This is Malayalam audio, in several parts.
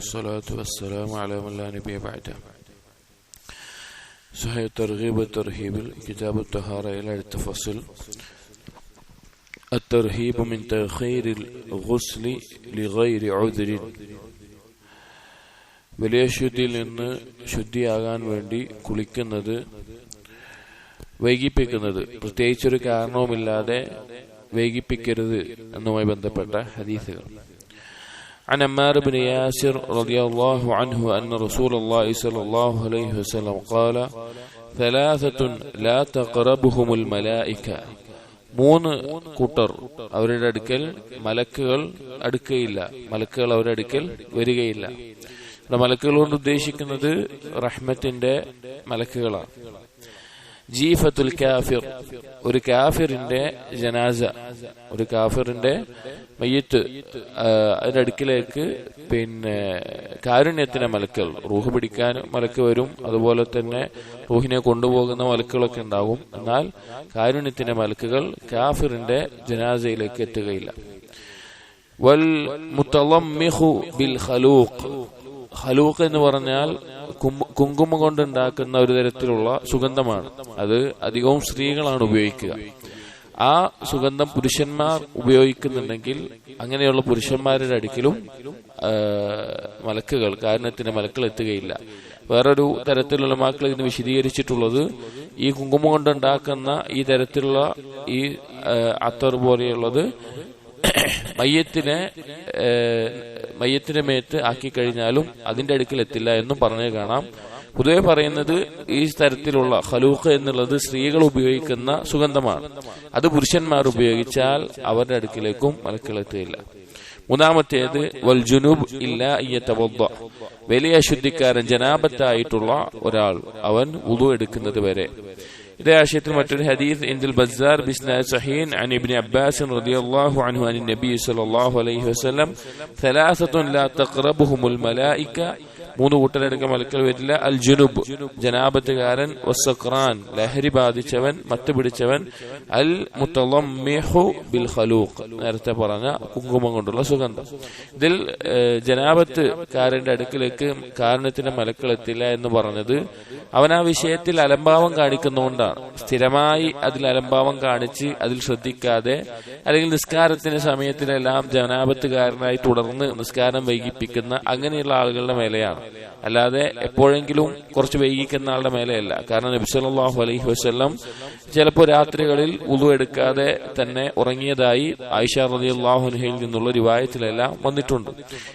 والصلاة والسلام على من لا نبي بعده صحيح الترغيب والترهيب كتاب الطهارة إلى التفصيل الترهيب من تأخير الغسل لغير عذر വലിയ ശുദ്ധിയിൽ നിന്ന് ശുദ്ധിയാകാൻ വേണ്ടി കുളിക്കുന്നത് വൈകിപ്പിക്കുന്നത് പ്രത്യേകിച്ചൊരു കാരണവുമില്ലാതെ വൈകിപ്പിക്കരുത് എന്നുമായി ബന്ധപ്പെട്ട ഹദീസുകൾ عن عمار بن ياسر رضي الله عنه أن رسول الله صلى الله عليه وسلم قال ثلاثة لا تقربهم الملائكة മൂന്ന് കൂട്ടർ അവരുടെ അടുക്കൽ മലക്കുകൾ അടുക്കയില്ല മലക്കുകൾ അവരുടെ അടുക്കൽ വരികയില്ല ഇവിടെ മലക്കുകൾ കൊണ്ട് ഉദ്ദേശിക്കുന്നത് റഹ്മത്തിന്റെ മലക്കുകളാണ് ജീഫത്തുൽ കാഫിർ. ഒരു കാഫിറിന്റെ ജനാസ. ഒരു കാഫിറിന്റെ മയ്യത്ത്. അതിന്റെ അടുക്കിലേക്ക് പിന്നെ കാരുണ്യത്തിന് മലക്കൾ. റൂഹ് പിടിക്കാൻ മലക്ക് വരും. അതുപോലെ തന്നെ റൂഹിനെ കൊണ്ടുപോകുന്ന മലക്കുകളൊക്കെ ഉണ്ടാകും. എന്നാൽ കാരുണ്യത്തിന്റെ മലക്കുകൾ കാഫിറിന്റെ ജനാസയിലേക്ക് എത്തുകയില്ല. വൽ മുത്തലം ബിൽ ഖലൂഖ്. ഖലൂഖ് എന്ന് പറഞ്ഞാൽ കുങ്കുമം കൊണ്ടുണ്ടാക്കുന്ന ഒരു തരത്തിലുള്ള സുഗന്ധമാണ്. അത് അധികവും സ്ത്രീകളാണ് ഉപയോഗിക്കുക. ആ സുഗന്ധം പുരുഷന്മാർ ഉപയോഗിക്കുന്നുണ്ടെങ്കിൽ അങ്ങനെയുള്ള പുരുഷന്മാരുടെ അടുക്കിലും മലക്കുകൾ കാരണത്തിന് മലക്കൾ എത്തുകയില്ല. വേറൊരു തരത്തിലുള്ള മക്കൾ ഇതിന് വിശദീകരിച്ചിട്ടുള്ളത് ഈ കുങ്കുമം കൊണ്ടുണ്ടാക്കുന്ന ഈ തരത്തിലുള്ള ഈ അത്തർ പോലെയുള്ളത് മയ്യത്തിനെ മയ്യത്തിന്റെ മേത്ത് ആക്കി കഴിഞ്ഞാലും അതിന്റെ അടുക്കൽ എത്തില്ല എന്നും പറഞ്ഞു കാണാം. പൊതുവെ പറയുന്നത് ഈ തരത്തിലുള്ള ഹലൂഖ് എന്നുള്ളത് സ്ത്രീകൾ ഉപയോഗിക്കുന്ന സുഗന്ധമാണ്. അത് പുരുഷന്മാർ ഉപയോഗിച്ചാൽ അവരുടെ അടുക്കിലേക്കും മലക്കളെത്തുകയില്ല മൂന്നാമത്തേത് വൽ ജുനൂബ് ഇല്ല ഇയ്യത്തവദ്ദ വലിയ അശുദ്ധിക്കാരൻ ജനാപത്തായിട്ടുള്ള ഒരാൾ അവൻ ഉദു എടുക്കുന്നത് വരെ. راشة متن الحديث عند البزار بسنا صحيح عن ابن عباس رضي الله عنه عن النبي صلى الله عليه وسلم ثلاثة لا تقربهم الملائكة മൂന്ന് കൂട്ടരടക്കം മലക്കൽ വരില്ല. അൽ ജുനുബ് ജനാപത്തുകാരൻ വസക്രാൻ ലഹരി ബാധിച്ചവൻ മത്ത് പിടിച്ചവൻ അൽ മുത്തളമ്മിഹു ബിൽ ഖലൂഖ്. നേരത്തെ പറഞ്ഞ കുങ്കുമം കൊണ്ടുള്ള സുഗന്ധം. ഇതിൽ ജനാപത്തുകാരന്റെ അടുക്കിലേക്ക് കാരണത്തിന്റെ മലക്കൾ എത്തില്ല എന്ന് പറഞ്ഞത് അവൻ ആ വിഷയത്തിൽ അലംഭാവം കാണിക്കുന്നതുകൊണ്ടാണ്. സ്ഥിരമായി അതിൽ അലംഭാവം കാണിച്ച് അതിൽ ശ്രദ്ധിക്കാതെ അല്ലെങ്കിൽ നിസ്കാരത്തിന്റെ സമയത്തിലെല്ലാം ജനാപത്തുകാരനായി തുടർന്ന് നിസ്കാരം വൈകിപ്പിക്കുന്ന അങ്ങനെയുള്ള ആളുകളുടെ മേലെയാണ്. അല്ലാതെ എപ്പോഴെങ്കിലും കുറച്ച് വൈകിക്കുന്ന ആളുടെ മേലെയല്ല. കാരണം നബി സല്ലല്ലാഹു അലൈഹി വസ്ല്ലം ചിലപ്പോൾ രാത്രികളിൽ ഉളു എടുക്കാതെ തന്നെ ഉറങ്ങിയതായി ആയിഷ റളിയല്ലാഹു അൻഹയിൽ നിന്നുള്ള രൂപായത്തിലെല്ലാം വന്നിട്ടുണ്ട്.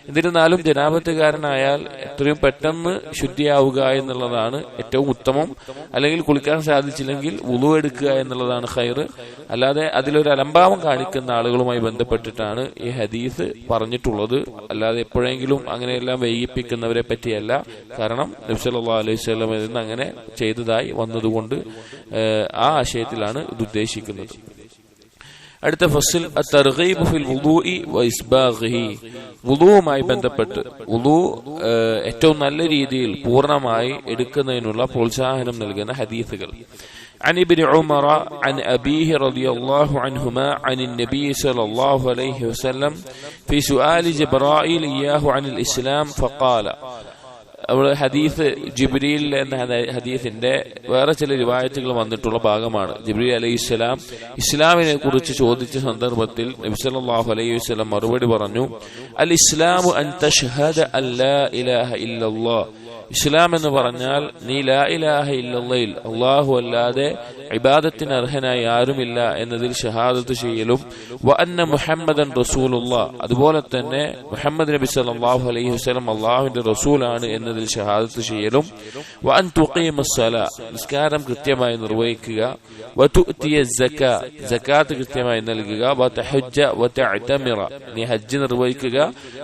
എന്നിരുന്നാലും ജനാപത്തുകാരനായാൽ എത്രയും പെട്ടെന്ന് ശുദ്ധിയാവുക എന്നുള്ളതാണ് ഏറ്റവും ഉത്തമം. അല്ലെങ്കിൽ കുളിക്കാൻ സാധിച്ചില്ലെങ്കിൽ ഉളു എടുക്കുക എന്നുള്ളതാണ് ഖൈർ. അല്ലാതെ അതിലൊരു അലംഭാവം കാണിക്കുന്ന ആളുകളുമായി ബന്ധപ്പെട്ടിട്ടാണ് ഈ ഹദീസ് പറഞ്ഞിട്ടുള്ളത്. അല്ലാതെ എപ്പോഴെങ്കിലും അങ്ങനെയെല്ലാം വൈകിപ്പിക്കുന്നവരെ പറ്റിയല്ല. കാരണം നബ്സല്ലാ അലൈഹി സ്വലമിൽ നിന്ന് അങ്ങനെ ചെയ്തതായി വന്നതുകൊണ്ട് ആ ആശയത്തിലാണ് ഇത് ഉദ്ദേശിക്കുന്നത്. അടുത്ത ഫസിൽ വുളുവുമായി ബന്ധപ്പെട്ട് വുളു ഏറ്റവും നല്ല രീതിയിൽ പൂർണ്ണമായി എടുക്കുന്നതിനുള്ള പ്രോത്സാഹനം നൽകുന്ന ഹദീസുകൾ عن ابن عمر عن أبيه رضي الله عنهما عن النبي صلى الله عليه وسلم في سؤال جبرائيل إياه عن الإسلام فقال അവിടെ ഹദീസ് ജിബ്രീൽ എന്ന ഹദീസിന്റെ വേറെ ചില രൂപായത്തുകൾ വന്നിട്ടുള്ള ഭാഗമാണ്. ജിബ്രീൽ അലൈഹി ഇസ്ലാം ഇസ്ലാമിനെ കുറിച്ച് ചോദിച്ച സന്ദർഭത്തിൽ നബിസല്ലാഹു അലൈഹി വസ്ലാം മറുപടി പറഞ്ഞു അൽ ഇസ്ലാം അൻ തഷ്ഹദ അല്ലാ ഇല്ലല്ലാഹ് ഇസ്ലാം എന്ന് പറഞ്ഞാൽ നീ ലാ ഇലാഹ ഇല്ലയിൽ അള്ളാഹു അല്ലാതെ ഇബാദത്തിന് അർഹനായി ആരുമില്ല എന്നതിൽ ഷഹാദത്ത് ചെയ്യലും. വ അന്ന മുഹമ്മദൻ റസൂലുള്ള അതുപോലെ തന്നെ മുഹമ്മദ് നബി സല്ലല്ലാഹു അലൈഹി വസല്ലം അള്ളാഹുവിന്റെ റസൂലാണ് എന്നതിൽ ഷഹാദത്ത് ചെയ്യലും. വ അൻ തുഖീമസ്സല നിസ്കാരം കൃത്യമായി നിർവഹിക്കുക. വ തുഅതിയ സക സകാത്ത് കൃത്യമായി നൽകുക. വ തഹജ്ജ വ തഅതമിറ നീ ഹജ്ജ് നിർവഹിക്കുക.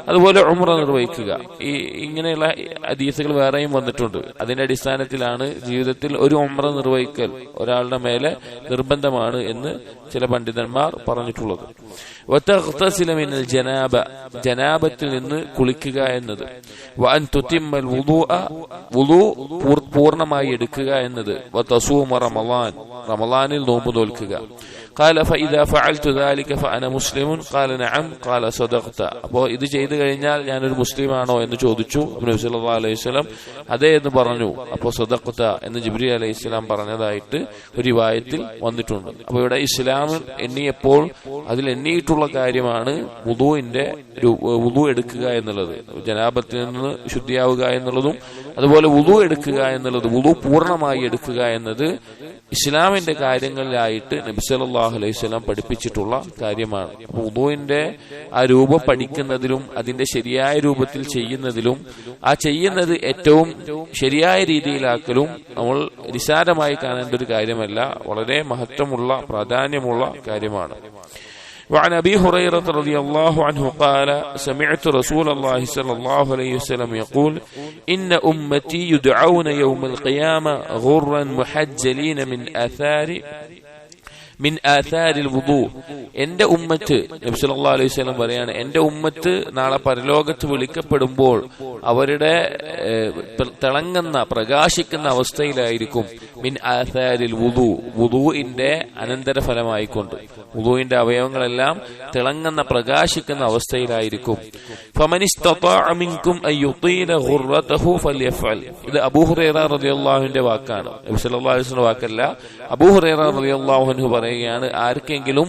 അതുപോലെ ഉംറ നിർവഹിക്കുക. ഈ ഇങ്ങനെയുള്ള ഹദീസുകൾ വേറെയും വന്നിട്ടുണ്ട്. അതിന്റെ അടിസ്ഥാനത്തിലാണ് ജീവിതത്തിൽ ഒരു ഉമ്ര നിർവഹിക്കൽ ഒരാളുടെ മേലെ നിർബന്ധമാണ് എന്ന് ചില പണ്ഡിതന്മാർ പറഞ്ഞിട്ടുള്ളത്. ജനാബ ജനാബത്തിൽ നിന്ന് കുളിക്കുക എന്നത്. പൂർണമായി എടുക്കുക എന്നത്. റമലാൻ റമലാനിൽ നോമ്പ് തോൽക്കുക. قال فإذا فعلت ذلك فأنا مسلم قال نعم قال صدقت അപ്പോൾ ഇത് ചെയ്തു കഴിഞ്ഞാൽ ഞാനൊരു മുസ്ലിമാണോ എന്ന് ചോദിച്ചു നബി സല്ലല്ലാഹു അലൈഹി വസല്ലം അതേ എന്ന് പറഞ്ഞു അപ്പോൾ സദഖത്ത എന്ന് ജിബ്രി അലൈഹി സ്വലാം പറഞ്ഞതായിട്ട് ഒരു റിവായത്തിൽ വന്നിട്ടുണ്ട് അപ്പോൾ ഇവിടെ ഇസ്ലാം എണ്ണിയപ്പോൾ അതിൽ എണ്ണിയിട്ടുള്ള കാര്യമാണ് വുദുവിന്റെ വുദു എടുക്കുക എന്നുള്ളത് ജനാപത്തിൽ നിന്ന് ശുദ്ധിയാവുക എന്നുള്ളതും അതുപോലെ വുദു എടുക്കുക എന്നുള്ളത് വുദു പൂർണ്ണമായി എടുക്കുക എന്നത് ഇസ്ലാമിന്റെ കാര്യങ്ങളിലായിട്ട് നബി സല്ലല്ലാഹു അലൈഹി വസല്ലം പഠിപ്പിച്ചിട്ടുള്ള കാര്യമാണ് വുദുവിന്റെ ആ രൂപം പഠിക്കുന്നതിലും അതിന്റെ ശരിയായ രൂപത്തിൽ ചെയ്യുന്നതിലും ആ ചെയ്യുന്നത് ഏറ്റവും ശരിയായ രീതിയിലാക്കലും നമ്മൾ നിസാരമായി കാണേണ്ട ഒരു കാര്യമല്ല വളരെ മഹത്വമുള്ള പ്രാധാന്യമുള്ള കാര്യമാണ് وعن ابي هريره رضي الله عنه قال سمعت رسول الله صلى الله عليه وسلم يقول ان امتي يدعون يوم القيامه غرا محجلين من اثار മിൻ ആഥാരിൽ വുദു. എന്റെ ഉമ്മത്ത് നബി സല്ലല്ലാഹു അലൈഹി വസല്ലം പറയാണ് എന്റെ ഉമ്മത്ത് നാളെ പരലോകത്ത് വിളിക്കപ്പെടുമ്പോൾ അവരുടെ തിളങ്ങുന്ന പ്രകാശിക്കുന്ന അവസ്ഥയിലായിരിക്കും മിൻ ആസാരിൽ വുദു. വുദുവിന്റെ അനന്തരഫലമായിക്കൊണ്ട്. വുദുവിന്റെ അവയവങ്ങളെല്ലാം തിളങ്ങുന്ന പ്രകാശിക്കുന്ന അവസ്ഥയിലായിരിക്കും. ഇത് അബൂഹുറൈറ റളിയല്ലാഹുവിന്റെ വാക്കാണ്. വാക്കല്ല. അബൂഹുറൈറ റളിയല്ലാഹു അൻഹു പറയുകയാണ് ആർക്കെങ്കിലും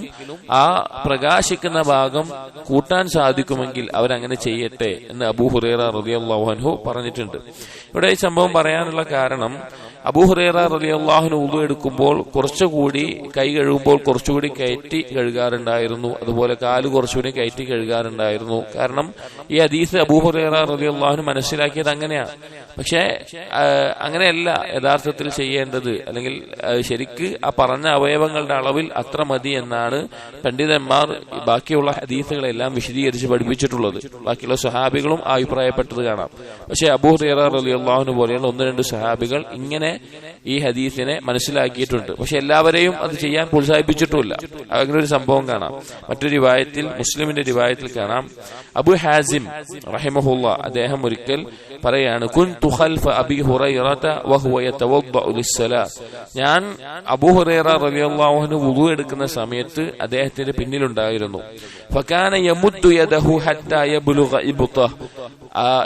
ആ പ്രകാശിക്കുന്ന ഭാഗം കൂട്ടാൻ സാധിക്കുമെങ്കിൽ അവരങ്ങനെ ചെയ്യട്ടെ എന്ന് അബൂഹുറൈറ റളിയല്ലാഹു അൻഹു പറഞ്ഞിട്ടുണ്ട്. ഇവിടെ ഈ സംഭവം പറയാനുള്ള കാരണം അബൂഹുറേറ റലി ഉതു എടുക്കുമ്പോൾ കുറച്ചുകൂടി കൈ കഴുകുമ്പോൾ കുറച്ചുകൂടി കയറ്റി കഴുകാറുണ്ടായിരുന്നു. അതുപോലെ കാൽ കുറച്ചുകൂടി കയറ്റി കഴുകാറുണ്ടായിരുന്നു. കാരണം ഈ അതീസ് അബൂഹുറേറ റലി മനസ്സിലാക്കിയത് അങ്ങനെയാണ് പക്ഷേ അങ്ങനെയല്ല യഥാർത്ഥത്തിൽ ചെയ്യേണ്ടത്. അല്ലെങ്കിൽ ശരിക്ക് ആ പറഞ്ഞ അവയവങ്ങളുടെ അളവിൽ അത്ര മതി എന്നാണ് പണ്ഡിതന്മാർ ബാക്കിയുള്ള ഹദീസുകളെല്ലാം വിശദീകരിച്ച് പഠിപ്പിച്ചിട്ടുള്ളത്. ബാക്കിയുള്ള സഹാബികളും അഭിപ്രായപ്പെട്ടത് കാണാം. പക്ഷേ അബൂഹുറേറ റലി പോലെയുള്ള ഒന്ന് രണ്ട് സഹാബികൾ ഇങ്ങനെ ഇങ്ങനെ ഈ ഹദീസിനെ മനസ്സിലാക്കിയിട്ടുണ്ട്. പക്ഷെ എല്ലാവരെയും അത് ചെയ്യാൻ പ്രോത്സാഹിപ്പിച്ചിട്ടുമില്ല. അങ്ങനെ ഒരു സംഭവം കാണാം. മറ്റൊരു റിവായത്തിൽ മുസ്ലിമിന്റെ രൂപായത്തിൽ കാണാം. അബു ഹാസിം റഹിമഹുല്ല അദ്ദേഹം ഒരിക്കൽ പറയാണ് കുൻ തുഹൽഫ അബി ഞാൻ അബു ഹുറൈറ അൻഹു വുളു എടുക്കുന്ന സമയത്ത് അദ്ദേഹത്തിന്റെ പിന്നിലുണ്ടായിരുന്നു.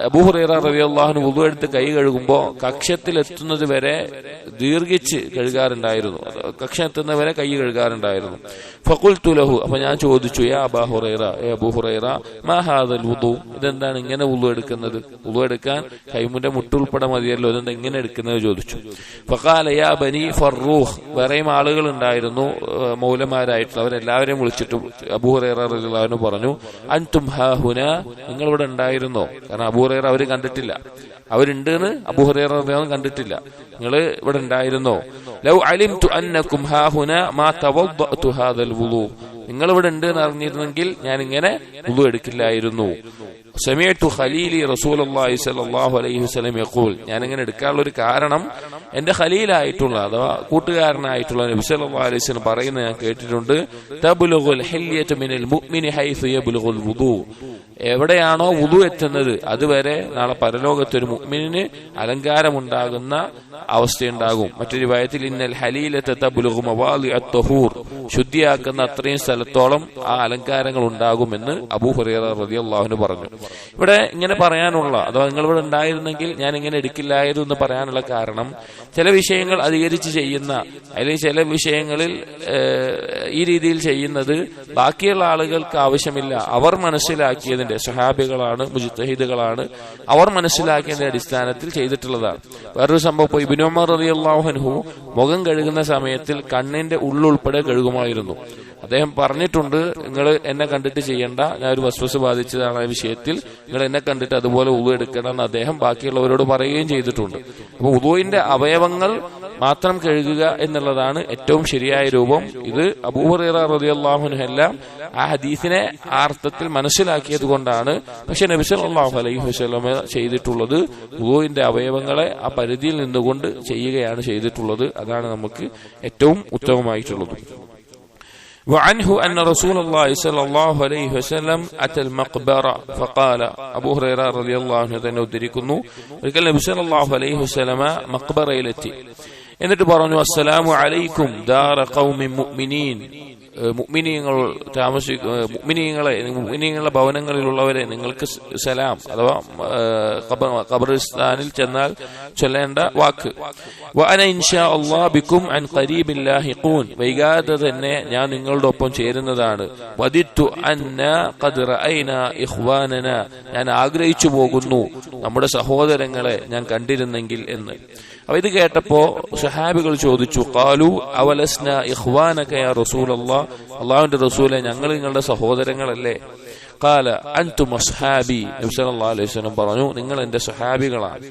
അബൂ ഹുറൈറ അൻഹു വുളു എടുത്ത് കൈ കഴുകുമ്പോൾ കക്ഷത്തിലെത്തുന്നത് വരെ ദീർഘിച്ച് കഴുകാറുണ്ടായിരുന്നു. കക്ഷ എത്തുന്നവരെ കൈ കഴുകാറുണ്ടായിരുന്നു. ഫഖുൽതു തുലഹു അപ്പൊ ഞാൻ ചോദിച്ചു ഏ അബാ ഹുറൈറ ഏ അബൂ ഹുറൈറ മാ ഹാദൽ വുദു? ഇതെന്താണ് ഇങ്ങനെ ഉള്ളു എടുക്കുന്നത്? ഉള്ളു എടുക്കാൻ കൈമുന്റെ മുട്ടുൾപ്പെടെ മതിയല്ലോ ഇതെന്താ ഇങ്ങനെ എടുക്കുന്നത് ചോദിച്ചു. ഫഖാല യാ ബനി ഫറൂഹ് വേറെയും ആളുകൾ ഉണ്ടായിരുന്നു മൗലമാരായിട്ടുള്ള അവരെല്ലാവരെയും വിളിച്ചിട്ട് അബൂ ഹുറൈറ റളിയല്ലാഹു പറഞ്ഞു അൻതും ഹാ ഹുന നിങ്ങൾ ഇവിടെ ഉണ്ടായിരുന്നോ? കാരണം അബൂ ഹുറൈറ അവർ കണ്ടിട്ടില്ല. അവരുണ്ട് എന്ന് അബൂഹുറൈറ കണ്ടിട്ടില്ല. നിങ്ങൾ ഇവിടെ ഉണ്ടായിരുന്നോ ലൗ അലിം ടു ഹാ ഹുന മാ തവദ്ദഅതു ഹാദൽ വുളു. നിങ്ങൾ ഇവിടെ ഉണ്ട് എന്ന് അറിഞ്ഞിരുന്നെങ്കിൽ ഞാൻ ഇങ്ങനെ വുളു എടുക്കില്ലായിരുന്നു. സമയത്തു ഖലീലി റസൂലുള്ളാഹി സ്വല്ലല്ലാഹു അലൈഹി വസല്ലം യഖൂൽ. ഞാൻ ഇങ്ങനെ എടുക്കാനുള്ള ഒരു കാരണം എന്റെ ഖലീലായിട്ടുള്ള അഥവാ കൂട്ടുകാരനായിട്ടുള്ള നബി സല്ലല്ലാഹു അലൈഹി വസല്ലം പറയുന്നത് ഞാൻ കേട്ടിട്ടുണ്ട്. ഹില്യതു മിനൽ മുഅ്മിനി ഹൈസു യബ്ലുഗുൽ വുദു. എവിടെയാണോ വുദു എത്തുന്നത് അതുവരെ നാളെ പരലോകത്ത് ഒരു മുഅ്മിനിന് അലങ്കാരമുണ്ടാകുന്ന അവസ്ഥയുണ്ടാകും. മറ്റൊരു വയത്തിൽ ഇന്നൽ ഹലീലത്തെ തബ്ലുഗു മവാലി അത്തഹൂർ ശുദ്ധിയാക്കുന്ന അത്രയും സ്ഥലത്തോളം ആ അലങ്കാരങ്ങൾ ഉണ്ടാകുമെന്ന് അബൂ ഹുറൈറ അള്ളാഹുന് പറഞ്ഞു. ഇവിടെ ഇങ്ങനെ പറയാനുള്ള അഥവാ നിങ്ങൾ ഇവിടെ ഉണ്ടായിരുന്നെങ്കിൽ ഞാൻ ഇങ്ങനെ എടുക്കില്ലായിരുന്നു എന്ന് പറയാനുള്ള കാരണം ചില വിഷയങ്ങൾ അധികരിച്ച് ചെയ്യുന്ന അല്ലെങ്കിൽ ചില വിഷയങ്ങളിൽ ഈ രീതിയിൽ ചെയ്യുന്നത് ബാക്കിയുള്ള ആളുകൾക്ക് ആവശ്യമില്ല. അവർ മനസ്സിലാക്കിയതിന്റെ സഹാബികളാണ് മുജിത്തഹിദുകളാണ് അവർ മനസ്സിലാക്കിയതിന്റെ അടിസ്ഥാനത്തിൽ ചെയ്തിട്ടുള്ളതാണ്. വേറൊരു സംഭവം ഇബിനുമർ അള്ളാഹുഹു മുഖം കഴുകുന്ന സമയത്തിൽ കണ്ണിന്റെ ഉള്ളുൾപ്പെടെ കഴുകുമായിരുന്നു. അദ്ദേഹം പറഞ്ഞിട്ടുണ്ട് നിങ്ങൾ എന്നെ കണ്ടിട്ട് ചെയ്യണ്ട. ഞാൻ ഒരു വസ്വസ് ബാധിച്ചതാണ് ആ വിഷയത്തിൽ. നിങ്ങൾ എന്നെ കണ്ടിട്ട് അതുപോലെ ഉതു എടുക്കണം എന്ന് അദ്ദേഹം ബാക്കിയുള്ളവരോട് പറയുകയും ചെയ്തിട്ടുണ്ട്. അപ്പൊ ഉദുവിന്റെ അവയവങ്ങൾ മാത്രം കഴുകുക എന്നുള്ളതാണ് ഏറ്റവും ശരിയായ രൂപം ഇത് അബൂഹറ റതിയല്ലാഹുനെല്ലാം ആ ഹദീസിനെ ആ അർത്ഥത്തിൽ മനസ്സിലാക്കിയത് കൊണ്ടാണ് പക്ഷെ നബിസല്ലാഹു അലൈഹി വസ്ലമ ചെയ്തിട്ടുള്ളത് ഉദുവിന്റെ അവയവങ്ങളെ ആ പരിധിയിൽ നിന്നുകൊണ്ട് ചെയ്യുകയാണ് ചെയ്തിട്ടുള്ളത് അതാണ് നമുക്ക് ഏറ്റവും ഉത്തമമായിട്ടുള്ളത് وعنه أن رسول الله صلى الله عليه وسلم أتى المقبرة فقال أبو هريرة رضي الله عنه തന്നെ ഉദ്ധരിക്കുന്നു ഒരിക്കൽ നബി സല്ലല്ലാഹു അലൈഹി വസല്ലമ മക്ബറയിലെത്തി എന്നിട്ട് പറഞ്ഞു അസ്സലാമു അലൈക്കും ദാറ ഖൗമി മുഅ്മിനീൻ. മുഅ്മിനീങ്ങൾ താമസിക്കുന്ന മുഅ്മിനീങ്ങളെ മുഅ്മിനീങ്ങളുടെ ഭവനങ്ങളിലുള്ളവരെ നിങ്ങൾക്ക് സലാം അഥവാ ഖബറിസ്ഥാനിൽ ചെന്നാൽ ചൊല്ലേണ്ട വാക്ക്. വഅന ഇൻഷാ അല്ലാഹ് ബിക്കും അൻ ഖരീബിൻ ലാഹിഖൂൻ വൈകാതെ തന്നെ ഞാൻ നിങ്ങളുടെ ഒപ്പം ചേരുന്നതാണ്. വദിത്തു അന്ന ഖദ് റഅയ്ന ഇഖ്വാനന. ഞാൻ ആഗ്രഹിച്ചു പോകുന്നു നമ്മുടെ സഹോദരങ്ങളെ ഞാൻ കണ്ടിരുന്നെങ്കിൽ എന്ന്. അപ്പൊ ഇത് കേട്ടപ്പോ സഹാബികൾ ചോദിച്ചു കാലു അവലസ്ന ഇഖ്വാനക റസൂൽ അള്ളാ അള്ളാഹുവിന്റെ റസൂലെ ഞങ്ങൾ നിങ്ങളുടെ സഹോദരങ്ങളല്ലേ? കാല അൻതു മസ്ഹാബി നബി സല്ലല്ലാഹു അലൈഹി വസല്ലം പറഞ്ഞു നിങ്ങൾ എന്റെ സഹാബികളാണ്.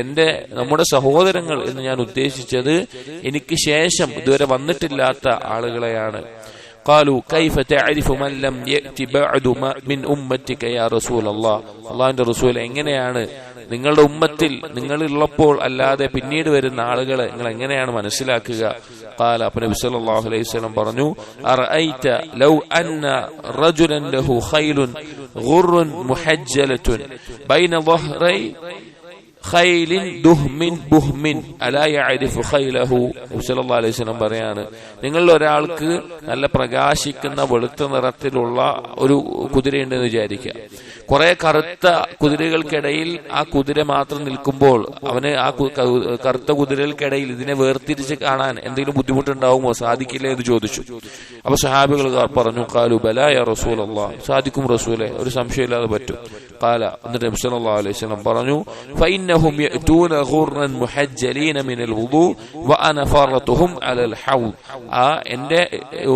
എന്റെ നമ്മുടെ സഹോദരങ്ങൾ എന്ന് ഞാൻ ഉദ്ദേശിച്ചത് എനിക്ക് ശേഷം ഇതുവരെ വന്നിട്ടില്ലാത്ത ആളുകളെയാണ്. قالوا كيف تعرف من لم يأتي بعد ما من أمتك يا رسول الله അള്ളാഹിന്റെ റസൂൽ എങ്ങനെയാണ് നിങ്ങളുടെ ഉമ്മത്തിൽ നിങ്ങളുള്ളപ്പോൾ അല്ലാതെ പിന്നീട് വരുന്ന ആളുകളെ നിങ്ങൾ എങ്ങനെയാണ് മനസ്സിലാക്കുക قال അപ്പൊ നബി സല്ലല്ലാഹു അലൈഹി വസല്ലം പറഞ്ഞു അറഅയ്ത ലൗ അന്ന റജുലൻ ലഹു ഖൈലുൻ ഗുർറുൻ മുഹജ്ജലത്തുൻ ബൈന ظهري ഖൈലിൻ ദുഹ്മിൻ ബുഹ്മിൻ. അലാ യഅരിഫു ഖൈലഹു. സല്ലല്ലാഹു അലൈഹി വസല്ലം പറയാണ് നിങ്ങൾ ഒരാൾക്ക് നല്ല പ്രകാശിക്കുന്ന വെളുത്ത നിറത്തിലുള്ള ഒരു കുതിരയുണ്ടെന്ന് വിചാരിക്കുക. കുറെ കറുത്ത കുതിരകൾക്കിടയിൽ ആ കുതിര മാത്രം നിൽക്കുമ്പോൾ അവന് ആ കറുത്ത കുതിരകൾക്കിടയിൽ ഇതിനെ വേർതിരിച്ച് കാണാൻ എന്തെങ്കിലും ബുദ്ധിമുട്ടുണ്ടാവുമോ? സാധിക്കില്ല എന്ന് ചോദിച്ചു. അപ്പൊ സഹാബികൾ പറഞ്ഞു കാലു ബലായ റസൂൽ സാധിക്കും റസൂലെ ഒരു സംശയമില്ലാതെ പറ്റും. കാല എന്നിട്ട് നബി അലൈഹി വസല്ലം പറഞ്ഞു فإنهم يأتون غرا محجلين من الوضوء وأنا فارتهم على الحوض ആ എന്റെ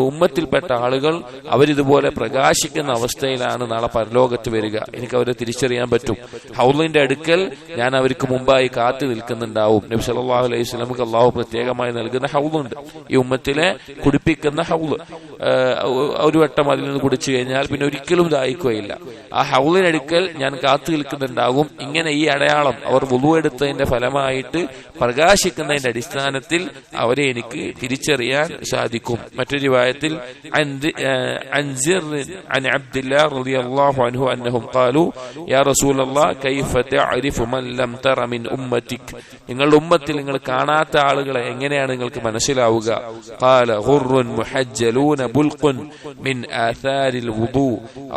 ഉമ്മത്തിൽപ്പെട്ട ആളുകൾ അവരിതുപോലെ പ്രകാശിക്കുന്ന അവസ്ഥയിലാണ് നാളെ പരലോകത്ത് വരിക എനിക്ക് അവരെ തിരിച്ചറിയാൻ പറ്റും ഹൗലിന്റെ അടുക്കൽ ഞാൻ അവർക്ക് മുമ്പായി കാത്തു നിൽക്കുന്നുണ്ടാവും നബി സല്ലല്ലാഹു അലൈഹി വസല്ലമക്ക് അള്ളാഹു പ്രത്യേകമായി നൽകുന്ന ഹൗലുണ്ട് ഈ ഉമ്മത്തിലെ കുടിപ്പിക്കുന്ന ഹൗല് ഒരു വട്ടം അതിൽ നിന്ന് കുടിച്ചു കഴിഞ്ഞാൽ പിന്നെ ഒരിക്കലും ദാഹിക്കുകയില്ല. ആ ഹൗളിനടുക്കൽ ഞാൻ കാത്തു നിൽക്കുന്നുണ്ടാകും. ഇങ്ങനെ ഈ അടയാളം അവർ എടുത്തതിന്റെ ഫലമായിട്ട് പ്രകാശിക്കുന്നതിന്റെ അടിസ്ഥാനത്തിൽ അവരെ എനിക്ക് തിരിച്ചറിയാൻ സാധിക്കും. മറ്റൊരു വായത്തിൽ നിങ്ങളുടെ ഉമ്മത്തിൽ നിങ്ങൾ കാണാത്ത ആളുകളെ എങ്ങനെയാണ് നിങ്ങൾക്ക് മനസ്സിലാവുക? ബുൽഖുൻ മിൻ ആഥാരിൽ വുദു.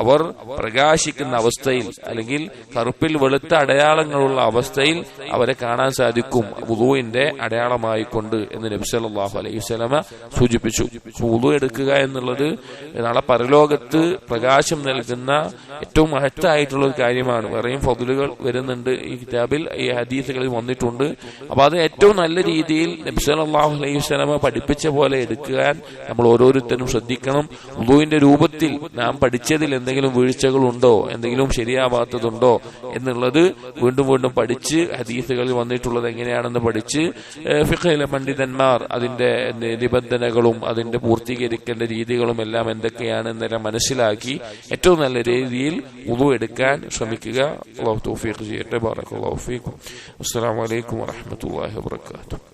അവർ പ്രകാശിക്കുന്ന അവസ്ഥയിൽ അല്ലെങ്കിൽ കറുപ്പിൽ വെളുത്ത അടയാളങ്ങളുള്ള അവസ്ഥയിൽ അവരെ കാണാൻ സാധിക്കും വുദുവിന്റെ അടയാളമായി കൊണ്ട് എന്ന് നബി സല്ലല്ലാഹു അലൈഹി വസല്ലമ സൂചിപ്പിച്ചു. വുദു എടുക്കുക എന്നുള്ളത് നാളെ പരലോകത്ത് പ്രകാശം നൽകുന്ന ഏറ്റവും മഹത്തായിട്ടുള്ള ഒരു കാര്യമാണ്. വേറെയും ഫതുലുകൾ വരുന്നുണ്ട് ഈ കിതാബിൽ ഈ ഹദീസുകളിൽ വന്നിട്ടുണ്ട്. അപ്പൊ അത് ഏറ്റവും നല്ല രീതിയിൽ നബി സല്ലല്ലാഹു അലൈഹി വസല്ലമ പഠിപ്പിച്ച പോലെ എടുക്കാൻ നമ്മൾ ഓരോരുത്തരും ശ്രദ്ധിക്കണം. ഉദുവിന്റെ രൂപത്തിൽ നാം പഠിച്ചതിൽ എന്തെങ്കിലും വീഴ്ചകൾ ഉണ്ടോ എന്തെങ്കിലും ശരിയാവാത്തതുണ്ടോ? എന്നുള്ളത് വീണ്ടും വീണ്ടും പഠിച്ച് ഹദീസുകളിൽ വന്നിട്ടുള്ളത് എങ്ങനെയാണെന്ന് പഠിച്ച് ഫിഖയിലെ പണ്ഡിതന്മാർ അതിന്റെ നിബന്ധനകളും അതിന്റെ പൂർത്തീകരിക്കേണ്ട രീതികളും എല്ലാം എന്തൊക്കെയാണ് എന്തൊക്കെയാണെന്നെല്ലാം മനസ്സിലാക്കി ഏറ്റവും നല്ല രീതിയിൽ ഉദു എടുക്കാൻ ശ്രമിക്കുക. അള്ളാഹു തൗഫീഖ് ചെയ്യട്ടെ. ബാറക് അള്ളാഹു ഫീഖും അസ്സലാമു അലൈക്കും വറഹ്മത്തുള്ളാഹി വബറകാതുഹു.